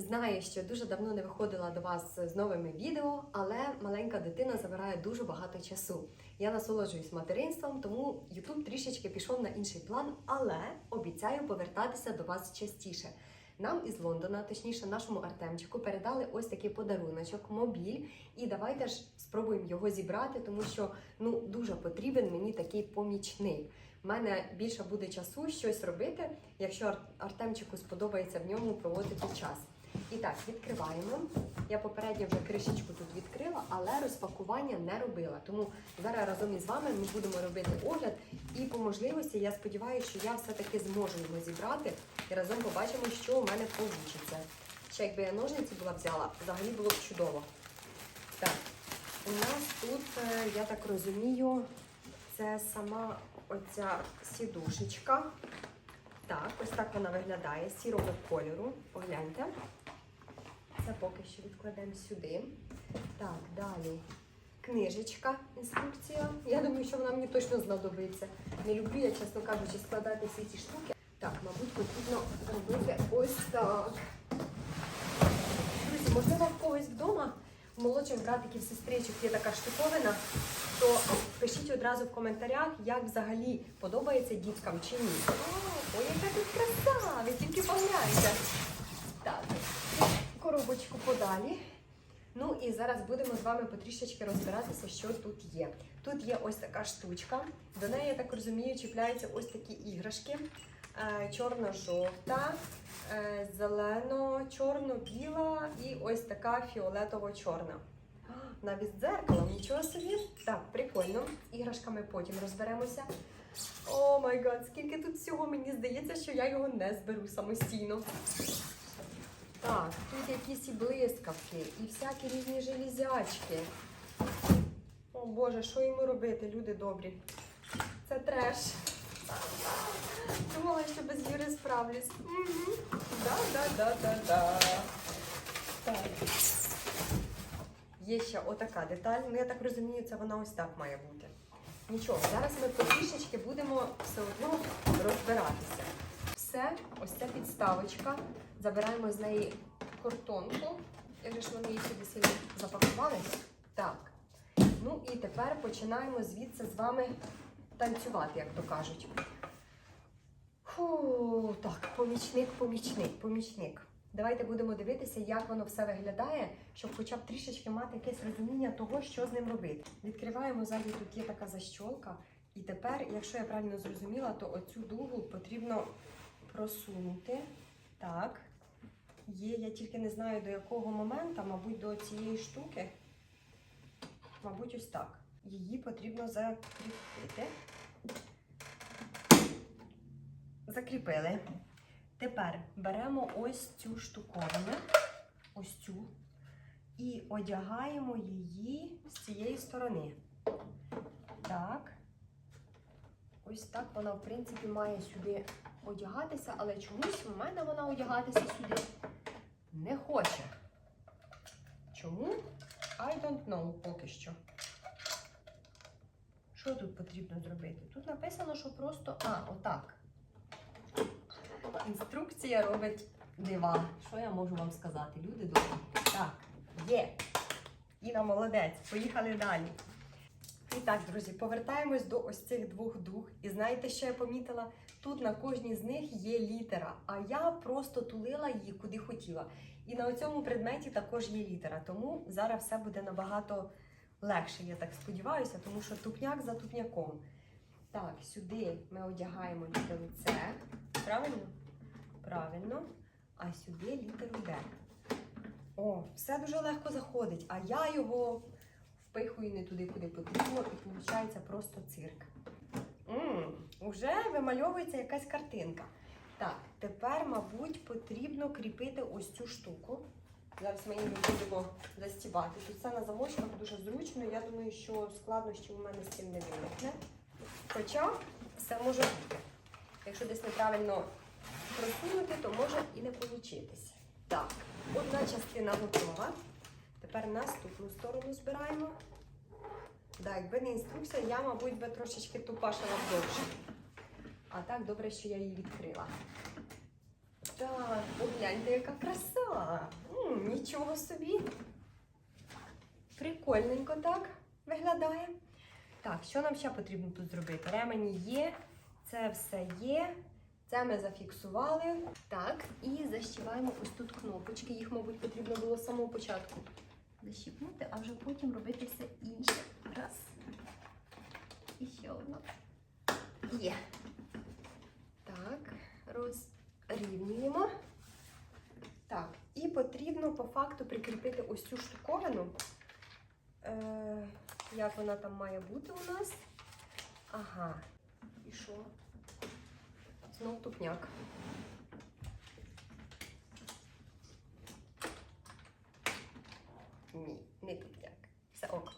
Знаю, що дуже давно не виходила до вас з новими відео, але маленька дитина забирає дуже багато часу. Я насолоджуюсь материнством, тому YouTube трішечки пішов на інший план, але обіцяю повертатися до вас частіше. Нам із Лондона, точніше, нашому Артемчику, передали ось такий подаруночок, мобіль. І давайте ж спробуємо його зібрати, тому що ну дуже потрібен мені такий помічник. У мене більше буде часу щось робити, якщо Артемчику сподобається в ньому проводити час. І так, відкриваємо. Я попередньо вже кришечку тут відкрила, але розпакування не робила. Тому зараз разом із вами ми будемо робити огляд. І по можливості я сподіваюся, що я все-таки зможу його зібрати і разом побачимо, що у мене вийде. Ще якби я ножниці була взяла, взагалі було б чудово. Так, у нас тут, е, я так розумію, це сама оця сідушечка. Так, ось так вона виглядає сірого кольору. Погляньте. Це поки що відкладемо сюди. Так, далі. Книжечка, інструкція. Я думаю, що вона мені точно знадобиться. Не люблю я, чесно кажучи, складати всі ці штуки. Так, мабуть, потрібно робити ось так. Друзі, можливо, в когось вдома, у молодших братиків, сестричок є така штуковина, то пишіть одразу в коментарях, як взагалі подобається діткам чи ні. О, ой, яка тут краса! Ви тільки погляньте. Так, коробочку подалі. Ну і зараз будемо з вами потрішечки розбиратися, що тут є. Тут є ось така штучка. До неї, я так розумію, чіпляються ось такі іграшки. Е, Чорно-жовта, е, зелено-чорно-біла і ось така фіолетово-чорна. Навіть з дзеркалом, нічого собі. Так, прикольно. Іграшками потім розберемося. О май гад, скільки тут всього, мені здається, що я його не зберу самостійно. Так, тут якісь і блискавки, і всякі різні железячки. О Боже, що йому робити, люди добрі? Це треш. Думала, що без Юри справлюсь. Угу. Да, да, да, да, да. Так. Є ще отака деталь. Ну, я так розумію, це вона ось так має бути. Нічого, зараз ми потрішечки будемо все одно розбиратися. Все, ось ця підставочка. Забираємо з неї картонку. Як же ж вони її сюди сильно запакували? Так. Ну і тепер починаємо звідси з вами танцювати, як то кажуть. Фу, так, помічник, помічник, помічник. Давайте будемо дивитися, як воно все виглядає, щоб хоча б трішечки мати якесь розуміння того, що з ним робити. Відкриваємо ззаді, тут є така защолка. І тепер, якщо я правильно зрозуміла, то оцю дугу потрібно просунути. Так. Є, я тільки не знаю до якого моменту, мабуть, до цієї штуки. Мабуть, ось так. Її потрібно закріпити. Закріпили. Тепер беремо ось цю штуковину, ось цю, і одягаємо її з цієї сторони. Так. Ось так вона, в принципі, має сюди одягатися, але чомусь в мене вона одягатися сюди не хоче. Чому? I don't know поки що. Що тут потрібно зробити? Тут написано, що просто. А, отак. Інструкція робить дива. Що я можу вам сказати? Люди добрі. Так, є. Іна молодець. Поїхали далі. І так, друзі, повертаємось до ось цих двох дух. І знаєте, що я помітила? Тут на кожній з них є літера, а я просто тулила її куди хотіла. І на цьому предметі також є літера. Тому зараз все буде набагато легше, я так сподіваюся, тому що тупняк за тупняком. Так, сюди ми одягаємо літеру С. Правильно? Правильно. А сюди літеру Д. О, все дуже легко заходить, а я його впихую не туди, куди потрібно, і виходить просто цирк. М, Уже вимальовується якась картинка. Так, тепер, мабуть, потрібно кріпити ось цю штуку. Зараз ми її будемо застібати. Тут все на замочках дуже зручно. Я думаю, що складнощів у мене з цим не виникне. Хоча все може бути. Якщо десь неправильно просунути, то може і не получитися. Так, одна частина готова. Тепер наступну сторону збираємо. Так, якби не інструкція, я, мабуть, би трошечки тупашила довше. А так, добре, що я її відкрила. Так, одну Гляньте, яка краса. М, нічого собі. Прикольненько так виглядає. Так, що нам ще потрібно тут зробити? Ремені є, це все є. Це ми зафіксували. Так, і защіваємо ось тут кнопочки. Їх, мабуть, потрібно було з самого початку защіпнути, а вже потім робити все інше. Раз. І ще одна. Є. Так, розрівнюємо. Так, і потрібно по факту прикріпити ось цю штуковину. Е, як вона там має бути у нас? Ага. І що? Знов тупняк. Ні, не тупняк. Все ок.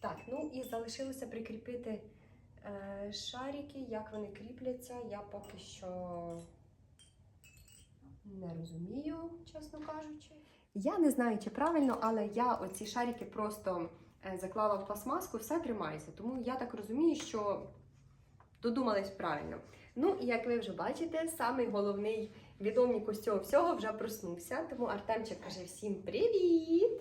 Так, ну і залишилося прикріпити е, шарики. Як вони кріпляться, я поки що не розумію, чесно кажучи. Я не знаю, чи правильно, але я оці шарики просто е, заклала в пластмаску, все тримається. Тому я так розумію, що додумались правильно. Ну і як ви вже бачите, самий головний відомник ось цього всього вже проснувся. Тому Артемчик каже всім привіт!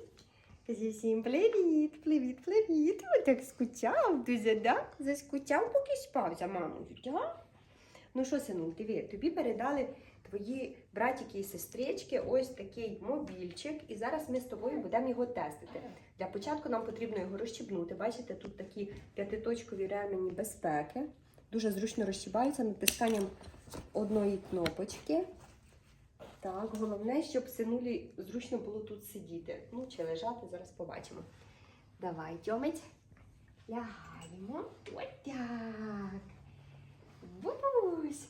Каже всім привіт, привіт, привіт. Ой, так скучав дуже, да? Заскучав, поки спав за мамою, да? Ну що, синок, диви, тобі передали твої братики і сестрички ось такий мобільчик, і зараз ми з тобою будемо його тестити. Для початку нам потрібно його розщібнути. Бачите, тут такі п'ятиточкові ремені безпеки. Дуже зручно розщібаються натисканням одної кнопочки. Так, головне, щоб синулі зручно було тут сидіти. Ну, чи лежати, зараз побачимо. Давай, Тьомець. Лягаємо. Ось так. Бабусь!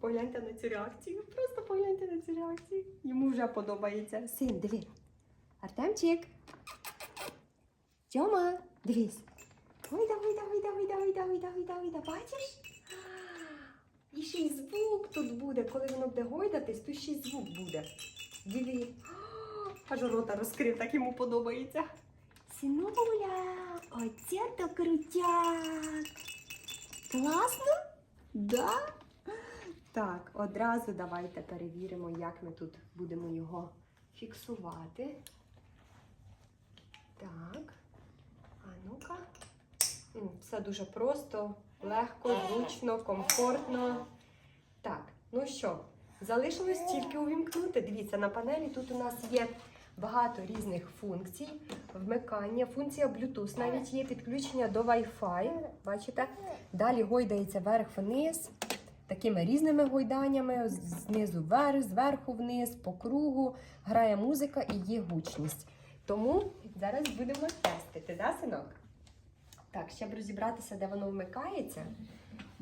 Погляньте на цю реакцію. Просто погляньте на цю реакцію. Йому вже подобається. Син, диви. Артемчик. Тьома, дивись. Ой, давай, давай, давай, давай, давай, давай, давай, бачиш? І ще й тут буде. Коли воно буде гойдатись, то ще й звук буде. Диви. Аж рота розкрив, так йому подобається. Синуля, оце то крутяк. Класно? Да? Так, одразу давайте перевіримо, як ми тут будемо його фіксувати. Так. А ну-ка. Все дуже просто, легко, зручно, комфортно. Так, ну що, залишилось тільки увімкнути. Дивіться, на панелі тут у нас є багато різних функцій. Вмикання, функція Bluetooth, навіть є підключення до Wi-Fi. Бачите? Далі гойдається вверх-вниз, такими різними гойданнями, знизу вверх, зверху вниз, по кругу. Грає музика і є гучність. Тому зараз будемо тестити, да, синок? Так, щоб розібратися, де воно вмикається.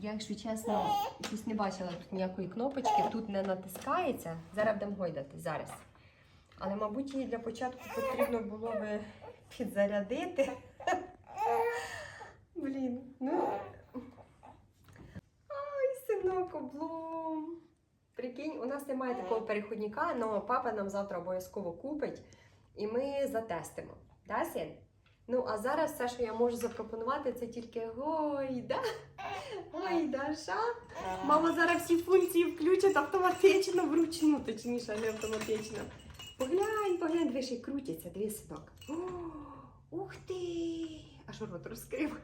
Я, якщо чесно, щось не бачила тут ніякої кнопочки, тут не натискається. Зараз будемо гойдати, зараз. Але, мабуть, її для початку потрібно було би підзарядити. Блін, ну. Ай, синок, облом. Прикинь, у нас немає такого переходника, але папа нам завтра обов'язково купить і ми затестимо. Да, син? Ну, а зараз все, що я можу запропонувати, це тільки гойда. Гойда, Даша. Мама зараз всі функції включить автоматично вручну, точніше, не автоматично. Поглянь, поглянь, дві крутяться, дві синок. Ух ти! Аж рот розкрив.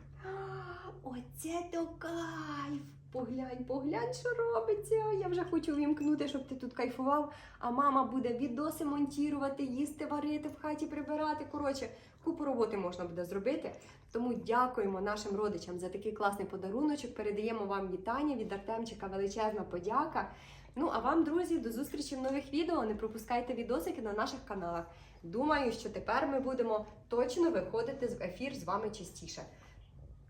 Оце то кайф! Поглянь, поглянь, що робиться. Я вже хочу вімкнути, щоб ти тут кайфував. А мама буде відоси монтувати, їсти, варити, в хаті прибирати. Коротше, купу роботи можна буде зробити. Тому дякуємо нашим родичам за такий класний подаруночок. Передаємо вам вітання від Артемчика. Величезна подяка. Ну а вам, друзі, до зустрічі в нових відео. Не пропускайте відосики на наших каналах. Думаю, що тепер ми будемо точно виходити в ефір з вами частіше.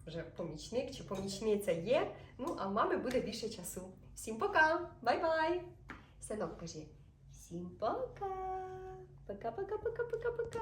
Вже помічник чи помічниця є. Ну, а в мами буде більше часу. Всім пока! Бай-бай! Синок, кажи. Всім пока! Пока-пока-пока-пока-пока!